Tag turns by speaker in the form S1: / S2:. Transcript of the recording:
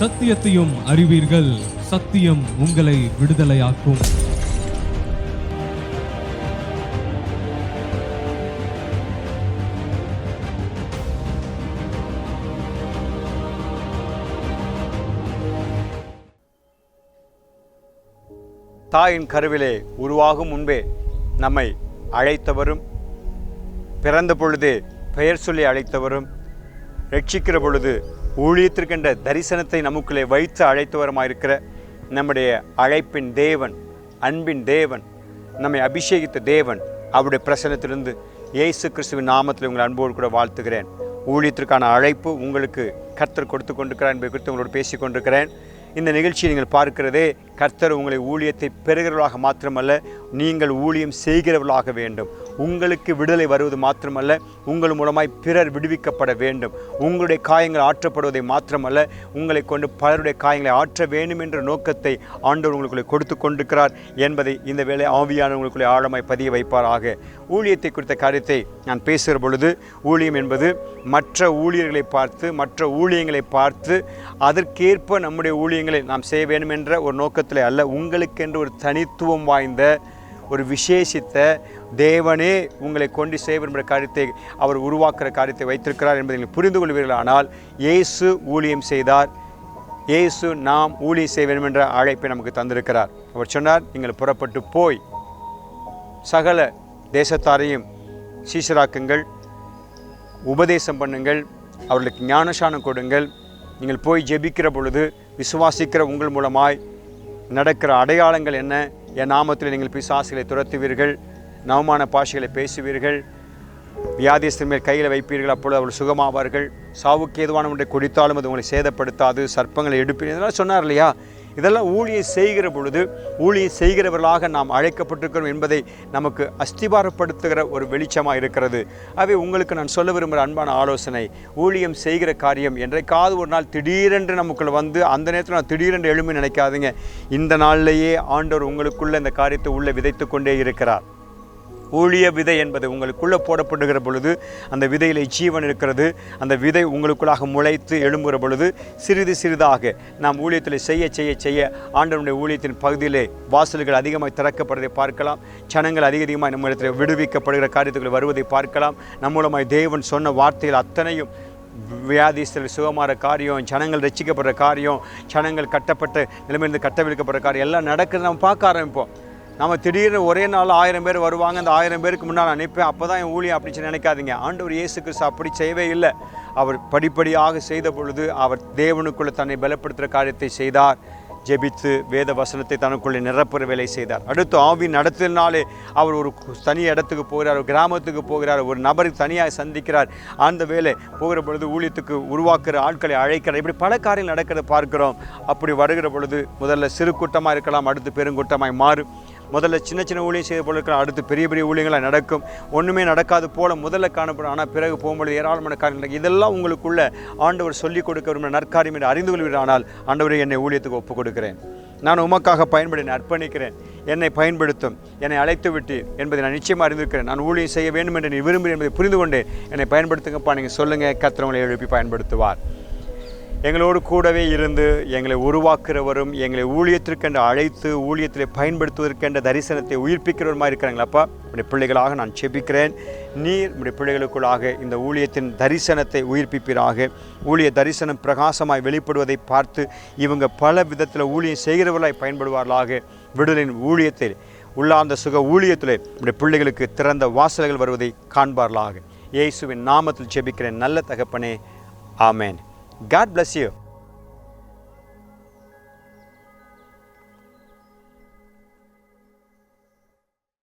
S1: சத்தியத்தையும் அறிவீர்கள். சத்தியம் உங்களை விடுதலையாக்கும்.
S2: தாயின் கருவிலே உருவாகும் முன்பே நம்மை அழைத்தவரும் பிறந்த பொழுதே பெயர் சொல்லி அழைத்தவரும் ரட்சிக்கிற பொழுது ஊழியத்திற்கென்ற தரிசனத்தை நமக்குள்ளே வைத்து அழைத்தவருமாயிருக்கிற நம்முடைய அழைப்பின் தேவன் அன்பின் தேவன் நம்மை அபிஷேகித்த தேவன் அவருடைய பிரசனத்திலிருந்து இயேசு கிறிஸ்துவின் நாமத்தில் உங்கள் அன்போடு கூட வாழ்த்துகிறேன். ஊழியத்திற்கான அழைப்பு உங்களுக்கு கர்த்தர் கொடுத்து கொண்டிருக்கிறார் என்பதை குறித்து உங்களோடு பேசி கொண்டிருக்கிறேன். இந்த நிகழ்ச்சியை நீங்கள் பார்க்கிறதே கர்த்தர் உங்களை ஊழியத்தை பெறுகிறவர்களாக மாத்திரமல்ல நீங்கள் ஊழியம் செய்கிறவர்களாக வேண்டும். உங்களுக்கு விடுதலை வருவது மாத்திரமல்ல உங்கள் மூலமாய் பிறர் விடுவிக்கப்பட வேண்டும். உங்களுடைய காயங்கள் ஆற்றப்படுவதை மாத்திரமல்ல உங்களை கொண்டு பலருடைய காயங்களை ஆற்ற வேண்டும் என்ற நோக்கத்தை ஆண்டவர் உங்களுக்குள்ளே கொடுத்து கொண்டிருக்கிறார் என்பதை இந்த வேலை ஆவியானவங்களுக்குள்ளே ஆழமாய் பதிய வைப்பாராக. ஊழியத்தை குறித்த காரியத்தை நான் பேசுகிற பொழுது ஊழியம் என்பது மற்ற ஊழியர்களை பார்த்து மற்ற ஊழியங்களை பார்த்து அதற்கேற்ப நம்முடைய ஊழியங்களை நாம் செய்ய வேண்டும் என்ற ஒரு நோக்கத்தில் அல்ல உங்களுக்கென்று ஒரு தனித்துவம் வாய்ந்த ஒரு விசேஷித்த தேவனே உங்களை கொண்டு செய்ய விரும்புகிற காரியத்தை அவர் உருவாக்குற காரியத்தை வைத்திருக்கிறார் என்பதை நீங்கள் புரிந்து கொள்வீர்களானால் இயேசு ஊழியம் செய்தார். இயேசு நாம் ஊழியம் செய்ய வேண்டும் என்ற அழைப்பை நமக்கு தந்திருக்கிறார். அவர் சொன்னார் நீங்கள் புறப்பட்டு போய் சகல தேசத்தாரையும் சீசராக்குங்கள் உபதேசம் பண்ணுங்கள் அவர்களுக்கு ஞானசானம் கொடுங்கள். நீங்கள் போய் ஜெபிக்கிற பொழுது விசுவாசிக்கிற உங்கள் மூலமாய் நடக்கிற அடையாளங்கள் என்ன? என் நாமத்தில் நீங்கள் பிசாசுகளை துரத்துவீர்கள் நவமான பாஷைகளை பேசுவீர்கள் வியாதிஸ்தர் மேல் கையில் வைப்பீர்கள் அப்பொழுது அவர்கள் சுகமாவார்கள். சாவுக்கு ஏதுவான ஒன்றை குடித்தாலும் அது உங்களை சேதப்படுத்தாது சர்ப்பங்களை எடுப்பீர்கள். இதெல்லாம் சொன்னார் இல்லையா? இதெல்லாம் ஊழியம் செய்கிற பொழுது ஊழியம் செய்கிறவர்களாக நாம் அழைக்கப்பட்டிருக்கிறோம் என்பதை நமக்கு அஸ்திபாரப்படுத்துகிற ஒரு வெளிச்சமாக இருக்கிறது. அவை உங்களுக்கு நான் சொல்ல விரும்புகிற அன்பான ஆலோசனை ஊழியம் செய்கிற காரியம் என்றைக்காவது ஒரு நாள் திடீரென்று நமக்குள்ள வந்து அந்த நேரத்தில் நான் திடீரென்று எழுமி நினைக்காதீங்க. இந்த நாள்லேயே ஆண்டவர் உங்களுக்குள்ள இந்த காரியத்தை உள்ளே விதைத்து கொண்டே இருக்கிறார். ஊழிய விதை என்பது உங்களுக்குள்ளே போடப்படுகிற பொழுது அந்த விதையில் ஜீவன் இருக்கிறது. அந்த விதை உங்களுக்குள்ளாக முளைத்து எழும்புகிற பொழுது சிறிது சிறிதாக நாம் ஊழியத்தில் செய்ய செய்ய செய்ய ஆண்டவனுடைய ஊழியத்தின் பகுதியிலே வாசல்கள் அதிகமாக திறக்கப்படுவதை பார்க்கலாம். ஜனங்கள் அதிக அதிகமாக நம்ம இடத்துல விடுவிக்கப்படுகிற காரியத்துக்குள் வருவதை பார்க்கலாம். நம்ம மூலமாக தேவன் சொன்ன வார்த்தைகள் அத்தனையும் வியாதிஸ்தர்கள் சுகமாற காரியம் ஜனங்கள் ரசிக்கப்படுற காரியம் ஜனங்கள் கட்டப்பட்ட நிலைமையிலிருந்து கட்டவிழ்க்கப்படுற காரியம் எல்லாம் நடக்குது நம்ம பார்க்க ஆரம்பிப்போம். நம்ம திடீர்னு ஒரே நாள் ஆயிரம் பேர் வருவாங்க. அந்த ஆயிரம் பேருக்கு முன்னால் அனுப்பேன் அப்போ தான் என் ஊழியம் அப்படின்னு நினைக்காதீங்க. ஆண்டவர் இயேசு கிறிஸ்து அப்படி செய்யவே இல்லை. அவர் படிப்படியாக செய்த பொழுது அவர் தேவனுக்குள்ளே தன்னை பலப்படுத்துகிற காரியத்தை செய்தார். ஜெபித்து வேத வசனத்தை தனக்குள்ளே நிரப்புற வேலை செய்தார். அடுத்து ஆவி நடத்தினாலே அவர் ஒரு தனி இடத்துக்கு போகிறார் ஒரு கிராமத்துக்கு போகிறார் ஒரு நபரை தனியாக சந்திக்கிறார். அந்த வேலை போகிற பொழுது ஊழியத்துக்கு உருவாக்குற ஆட்களை அழைக்கிறார். இப்படி பல காரியம் நடக்கிறத பார்க்கிறோம். அப்படி வருகிற பொழுது முதல்ல சிறு கூட்டமாக இருக்கலாம் அடுத்து பெருங்கூட்டமாய் மாறும். முதல்ல சின்ன சின்ன ஊழியம் செய்த போல இருக்கிற அடுத்து பெரிய பெரிய ஊழியங்களாக நடக்கும். ஒன்றுமே நடக்காது போல முதல்ல காணப்படும். ஆனால் பிறகு போகும்பொழுது ஏராளமான காரியங்கள் இதெல்லாம் உங்களுக்குள்ள ஆண்டவர் சொல்லிக் கொடுக்க விரும்பின நற்காரியம் என்று அறிந்து கொள்வீர்கள். ஆண்டவரை என்னை ஊழியத்துக்கு ஒப்புக் கொடுக்கிறேன். நான் உமக்காக பயன்படுத்தி அர்ப்பணிக்கிறேன். என்னை பயன்படுத்தும். என்னை அழைத்து விட்டு என்பதை நான் நிச்சயமாக அறிந்திருக்கிறேன் நான் ஊழியம் செய்ய வேண்டும் என்று நீ விரும்புகிறேன் என்பதை புரிந்து கொண்டேன் என்னை பயன்படுத்துங்கப்பா. நீங்கள் சொல்லுங்கள் கத்திரவங்களை எழுப்பி பயன்படுத்துவார். எங்களோடு கூடவே இருந்து எங்களை உருவாக்குறவரும் எங்களை ஊழியத்திற்கென்று அழைத்து ஊழியத்தில் பயன்படுத்துவதற்கென்ற தரிசனத்தை உயிர்ப்பிக்கிறவருமா இருக்கிறாங்களப்பா உடைய பிள்ளைகளாக நான் செபிக்கிறேன் நீர் உடைய பிள்ளைகளுக்குள்ளாக இந்த ஊழியத்தின் தரிசனத்தை உயிர்ப்பிப்பீராக. ஊழிய தரிசனம் பிரகாசமாய் வெளிப்படுவதை பார்த்து இவங்க பல விதத்தில் ஊழியம் செய்கிறவர்களாய் பயன்படுவார்களாக. விடுதலின் ஊழியத்தில் உள்ளார்ந்த சுக ஊழியத்தில் உடைய பிள்ளைகளுக்கு திறந்த வாசல்கள் வருவதை காண்பார்களாக. இயேசுவின் நாமத்தில் செபிக்கிறேன் நல்ல தகப்பனே ஆமேன். God bless you.